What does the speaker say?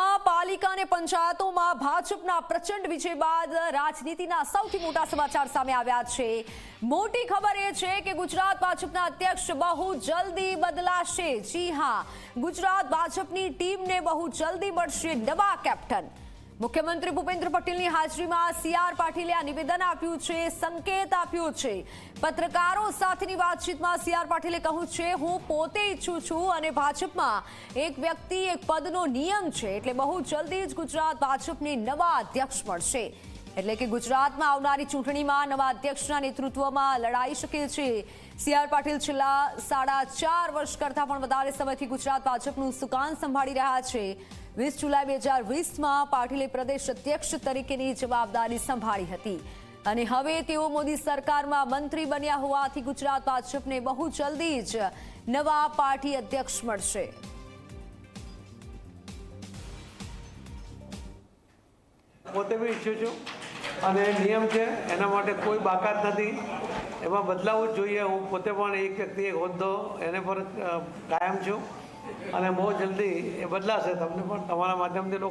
ગુજરાતમાં પાલિકા અને પંચાયતોમાં ભાજપના પ્રચંડ વિજય બાદ રાજનીતિના સૌથી મોટા સમાચાર સામે આવ્યા છે. મોટી ખબર એ છે કે ગુજરાત ભાજપના અધ્યક્ષ બહુ જલ્દી બદલાશે. જી હા, ગુજરાત ભાજપની ટીમને બહુ જલ્દી મળશે નવા કેપ્ટન. મુખ્યમંત્રી ભૂપેન્દ્ર પટેલની હાજરીમાં સીઆર પાટીલે આ નિવેદન આપ્યું છે, સંકેત આપ્યો છે. પત્રકારો સાથેની વાતચીતમાં સીઆર પાટીલે કહ્યું છે, હું પોતે ઈચ્છું છું અને ભાજપમાં એક વ્યક્તિ, એક પદનો નિયમ છે, એટલે બહુ જલ્દી જ ગુજરાત ભાજપને નવા અધ્યક્ષ મળશે. એટલે કે ગુજરાતમાં આવનારી ચૂંટણીમાં નવા અધ્યક્ષના નેતૃત્વમાં લડાઈ શકે છે. સીઆર પાટીલ છેલ્લા સાડા ચાર વર્ષ કરતાં પણ વધારે સમયથી ગુજરાત ભાજપનું સુકાન સંભાળી રહ્યા છે. વીસ જુલાઈ બે હજાર વીસમાં પાટીલે પ્રદેશ અધ્યક્ષ તરીકેની જવાબદારી સંભાળી હતી. અને હવે તેઓ મોદી સરકારમાં મંત્રી બન્યા હોવાથી ગુજરાત ભાજપને બહુ જલ્દી જ નવા પાર્ટી અધ્યક્ષ મળશે. પોતે બી ઈચ્છું છું. અને નિયમ છે, એના માટે કોઈ બાકાત નથી. એમાં બદલાવું જ જોઈએ. હું પોતે પણ એક વ્યક્તિ, એક હોદ્દો એને પર કાયમ છું. અને બહુ જલ્દી એ બદલાશે. તમને પણ તમારા માધ્યમથી